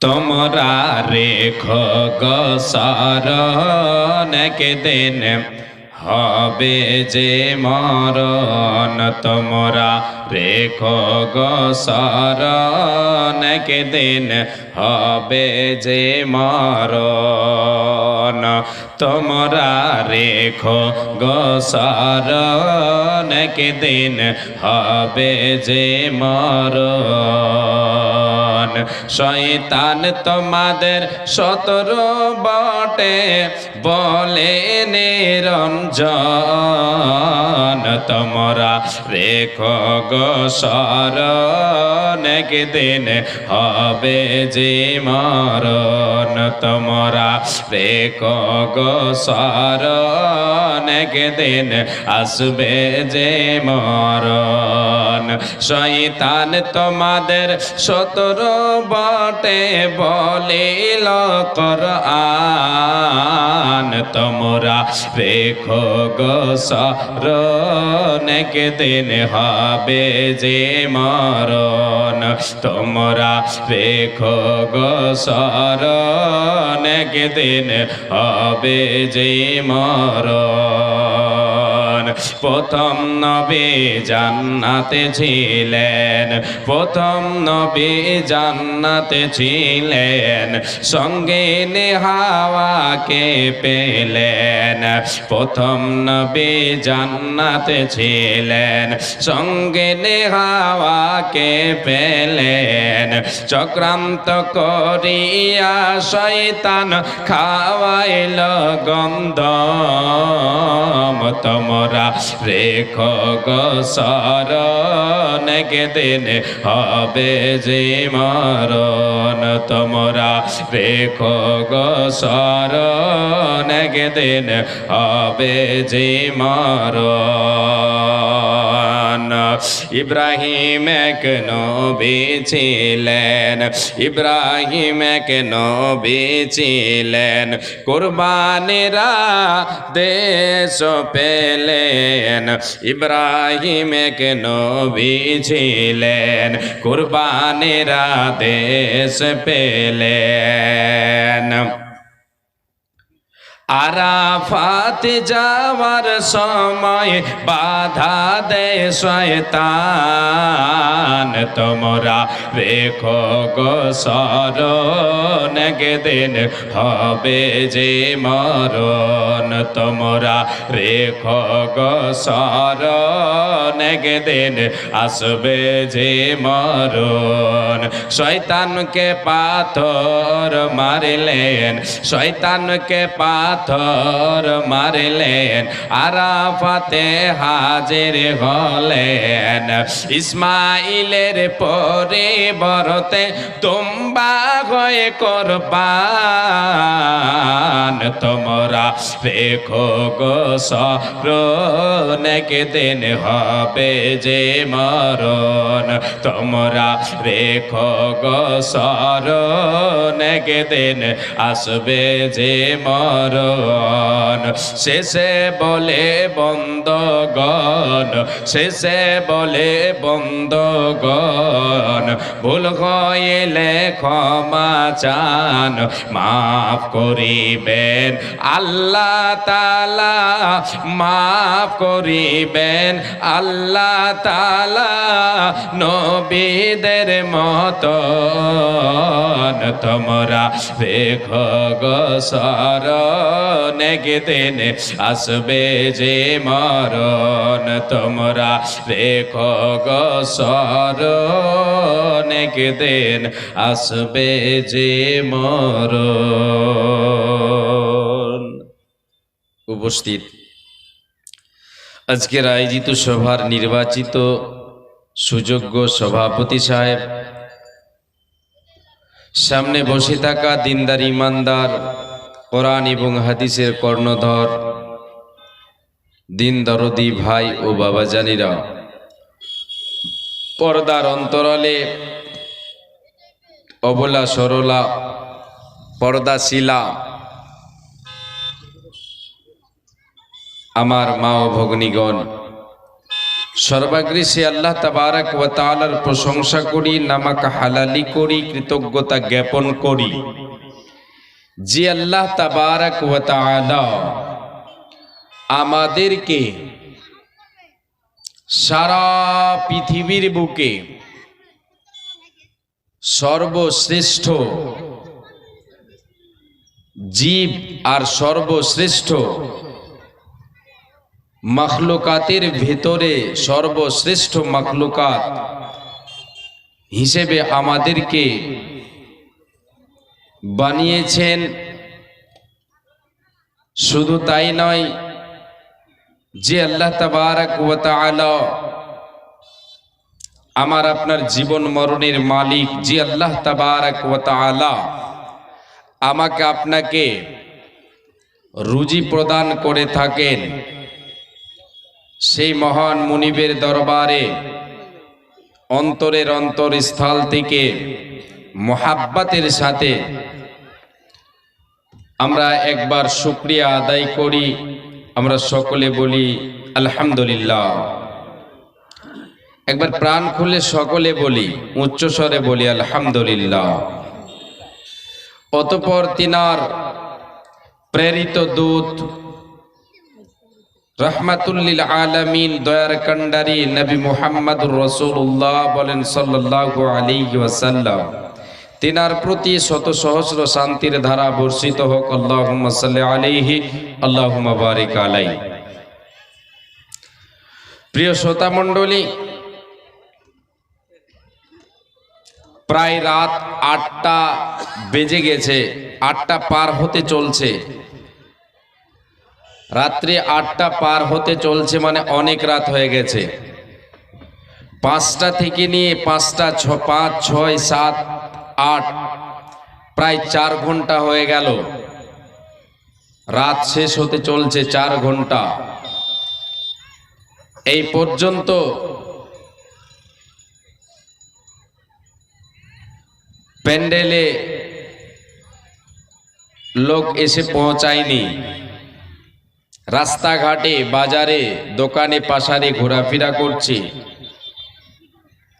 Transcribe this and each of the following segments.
তোমরা রেখ গসরণ দিন হবে যে মরণ তোমরা রেখ গসরণ দিন হবে যে মরণ। তোমরা রেখ গসরণ দিন হবে যে মরণ। শয়তান তোমাদের সতর বটে, বলে নিরঞ্জন। তোমরা রেখো গো শরণ দিন হবে যে মরণ। তোমরা রেখো গো শরণ দিন আসবে যে মরণ। শয়তান তোমাদের সতর বটে বলিল কর আন তোমরা রেখো গো সরণকে দিন হবে যে মরণ তোমরা রেখো গো সরণকে দিন হবে যে মরণ। প্রথম নবী জান্নাতে ছিলেন, প্রথম নবী জান্নাতে ছিলেন, সঙ্গে নেহাওয়াকে পেলেন। প্রথম নবী জান্নাতে ছিলেন, সঙ্গে নেহাওয়াকে পেলেন। চক্রান্ত করিয়া শয়তান খাওয়াইল গন্ধ। তোমরা রেখো গো শরণ দিন হবে যে মরণ। তোমরা রেখো গো শরণ দিন হবে যে মরণ। ইব্রাহিম এক নবী ছিলেন, ইব্রাহিম এক নবী ছিলেন। কোরবানেরা দেশ পেলেন ইব্রাহিম এক নবী ছিলেন কোরবানেরা দেশ পেলেন। আরাফাত যাওয়ার সময় বাধা দেয় শয়তান। তোমরা রেখো গো শরণ দিন হবে যে মরণ। তোমরা রেখো গো শরণ দিন আসবে যে মরণ। শয়তানকে পাথর মারিলেন, শয়তানকে পাথর মারিলেন আরাফাতে হাজির হলেন। ইসমাইলের পরে বরতে তুম্বা হয়ে করবান তোমরা রেখো গো সরণকে দিন হবে যে মরণ। তোমরা রেখো গো সরণকে দিন আসবে যে মরণ। শেষে বলে বন্ধগণ, শেষে বলে বন্ধগণ, ভুল হইলে ক্ষমা চান, মাফ করিবেন, আল্লাহ তালা মাফ করিবেন, আল্লাহ তালা নবীদের মতন তোমরা রেখো গো শরণ দিন আসবে যে মরণ, তোমরা রেখো গো শরণ দিন আসবে যে মরণ। উপস্থিত। আজকের আয়োজিত সভার নির্বাচিত সুযোগ্য সভাপতি সাহেব, সামনে বসে থাকা দিনদার ইমানদার, কোরআন এবং হাদিসের কর্ণধর দিন দরদি ভাই ও বাবা বাবাজানিরা। পর্দার অন্তরালে অবলা সরলা, পর্দাশিলা আমার মা ও ভগ্নীগণ। সর্বাগ্রে আল্লাহ তাবারাক ওয়া তাআলার প্রশংসা করি, নামাক হালালি করি, কৃতজ্ঞতা জ্ঞাপন করি। যে আল্লাহ তাবারাক তাআলা আমাদেরকে সারা পৃথিবীর বুকে সর্বশ্রেষ্ঠ জীব আর সর্বশ্রেষ্ঠ মখলুকাতের ভেতরে সর্বশ্রেষ্ঠ মখলুকাত হিসেবে আমাদেরকে বানিয়েছেন। শুধু তাই নয়, যে আল্লাহ তাবারাক আমার আপনার জীবন মরণের মালিক, যে আল্লাহ তাবারাক আমাকে আপনাকে রুজি প্রদান করে থাকেন। সেই মহান মুনিবের দরবারে, অন্তরের অন্তরস্থল থেকে মোহাব্বাতের সাথে আমরা একবার শুক্রিয়া আদায় করি। আমরা সকলে বলি, আলহামদুলিল্লাহ। একবার প্রাণ খুলে সকলে বলি উচ্চস্বরে বলি, আলহামদুলিল্লাহ। অতপর তিনার প্রেরিত দূত রহমাতুল্লিল আলামিন, দয়ার কন্ডারি নবী মুহাম্মদুর রসুল্লাহ বলেন সাল্লাল্লাহু তিনার প্রতি শত সহস্র শান্তির ধারা বর্ষিত হোক, আল্লাহুম্মা সাল্লি আলাইহি বারিক আলাইহি। প্রিয় শ্রোতা মণ্ডলী, প্রায় রাত আটটা বেজে গেছে, আটটা পার হতে চলছে। রাত্রি আটটা পার হতে চলছে মানে অনেক রাত হয়ে গেছে। পাঁচটা থেকে নিয়ে পাঁচটা ছ, পাঁচ, ছয়, সাত, আট, প্রায় চার ঘণ্টা হয়ে গেল। রাত শেষ হতে চলছে চার ঘণ্টা। এই পর্যন্ত প্যান্ডেলে লোক এসে পৌঁছায়নি। রাস্তাঘাটে, বাজারে, দোকানে, পাশারে ঘোরাফেরা করছে।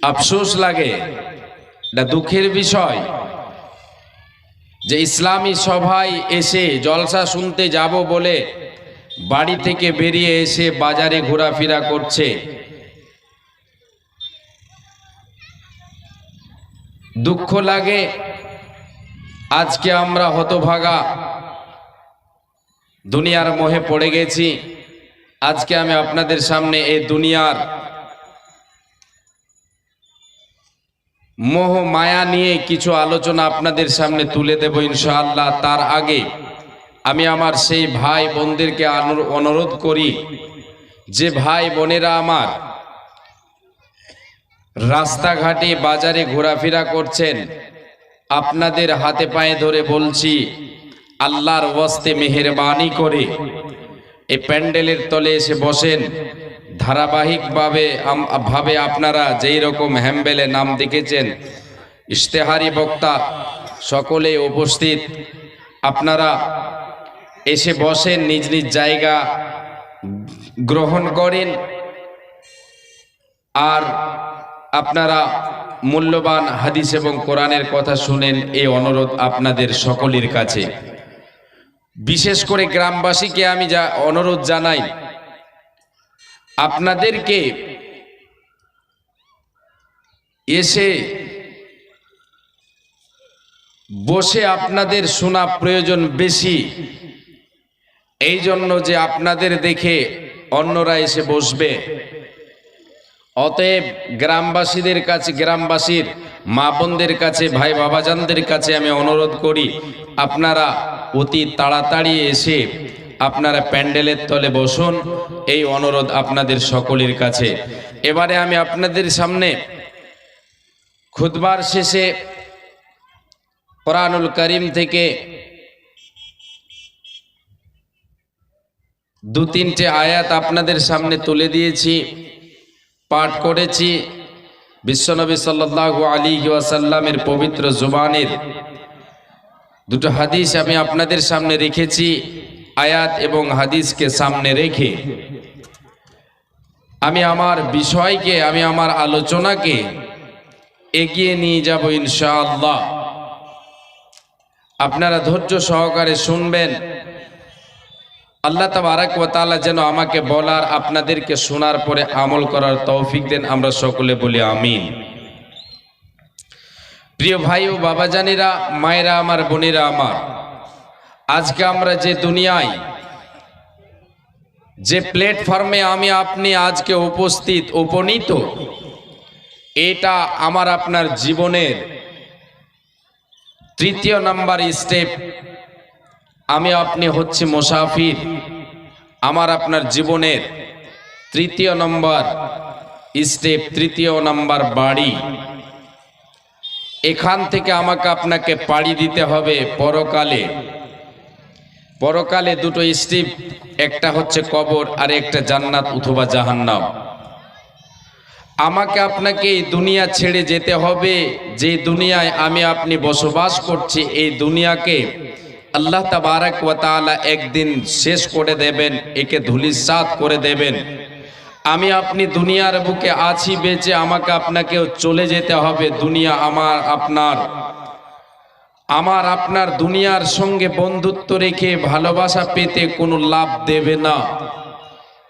আফসোস লাগে, এটা দুঃখের বিষয় যে ইসলামী সভায় এসে জলসা শুনতে যাব বলে বাড়ি থেকে বেরিয়ে এসে বাজারে ঘোরাফেরা করছে। দুঃখ লাগে, আজকে আমরা হতভাগা দুনিয়ার মোহে পড়ে গেছি। আজকে আমি আপনাদের সামনে এই দুনিয়ার মোহ, মায়া নিয়ে কিছু আলোচনা আপনাদের সামনে তুলে দেব ইনশাআল্লাহ। তার আগে আমি আমার সেই ভাই বোনদেরকে অনু- অনুরোধ করি, যে ভাই বোনেরা আমার রাস্তাঘাটে বাজারে ঘোরাফেরা করছেন, আপনাদের হাতে পায়ে ধরে বলছি আল্লাহর ওয়াস্তে মেহেরবানি করে এই প্যান্ডেলের তলে এসে বসেন। ধারাবাহিকভাবে ভাবে আপনারা যেই রকম হ্যাম্বেলে নাম দেখেছেন, ইশতেহারি বক্তা সকলে উপস্থিত। আপনারা এসে বসেন, নিজ নিজ জায়গা গ্রহণ করেন। আর আপনারা মূল্যবান হাদিস এবং কোরআনের কথা শুনেন এই অনুরোধ আপনাদের সকলের কাছে। বিশেষ করে গ্রামবাসীকে আমি যা অনুরোধ জানাই, আপনাদেরকে এসে বসে আপনাদের শোনা প্রয়োজন বেশি। এই জন্য যে আপনাদের দেখে অন্যরা এসে বসবে। অতএব গ্রামবাসীদের কাছে, গ্রামবাসীর মা বোনদের কাছে ভাই বাবাজানদের কাছে আমি অনুরোধ করি আপনারা অতি তাড়াতাড়ি এসে আপনারা প্যান্ডেলের তলে বসুন, এই অনুরোধ আপনাদের সকলের কাছে। এবারে আমি আপনাদের সামনে খুদবার শেষে কোরআনুল করিম থেকে দু তিনটে আয়াত আপনাদের সামনে তুলে দিয়েছি, পাঠ করেছি। বিশ্বনবী সাল্লাল্লাহু আলী ওয়াসাল্লামের পবিত্র জুবানের দুটো হাদিস আমি আপনাদের সামনে রেখেছি, আয়াত এবং হাদিসকে সামনে রেখে। আমি আমার বিষয়কে, আমি আমার আলোচনাকে এগিয়ে নিয়ে যাব ইনশাআল্লাহ। আপনারা ধৈর্য সহকারে শুনবেন। আল্লাহ তাআলা যেন আমাকে বলার, আপনাদেরকে শোনার পরে আমল করার তৌফিক দেন, আমরা সকলে বলি আমিন। প্রিয় ভাই ও বাবাজানিরা, মায়েরা আমার, বোনেরা আমার, আজকে আমরা যে দুনিয়ায়, যে প্ল্যাটফর্মে আমি আপনি আজকে উপস্থিত, উপনীত, এটা আমার আপনার জীবনের তৃতীয় নাম্বার স্টেপ। আমি আপনি হচ্ছে মুসাফির, আমার আপনার জীবনের তৃতীয় নম্বর স্টেপ, তৃতীয় নাম্বার বাড়ি। এখান থেকে আমাকে আপনাকে পাড়ি দিতে হবে পরকালে। পরকালে দুটো স্টেপ একটা হচ্ছে কবর আর একটা জান্নাত অথবা জাহান্নাম। আমাকে আপনাকে এই দুনিয়া ছেড়ে যেতে হবে, যে দুনিয়ায় আমি আপনি বসবাস করছি, এই দুনিয়াকে আল্লাহ তাবারাক একদিন শেষ করে দেবেন, একে ধুলিসাৎ করে দেবেন। আমি আপনি দুনিয়ার বুকে আছি, বেঁচে আমাকে আপনাকেও চলে যেতে হবে, দুনিয়া আমার, আপনার। আমার, আপনার দুনিয়ার সঙ্গে বন্ধুত্ব রেখে ভালোবাসা পেতে কোনো লাভ দেবে না।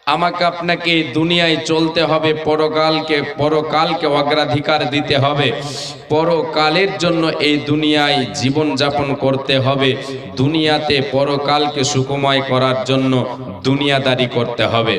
আমাকে আপনাকে দুনিয়ায় চলতে হবে, পরকালকে পরকালকে অগ্রাধিকার দিতে হবে। পরকালের জন্য এই দুনিয়ায় জীবন যাপন করতে হবে। দুনিয়াতে পরকালকে সুকুময় করার জন্য দুনিয়াদারি করতে হবে।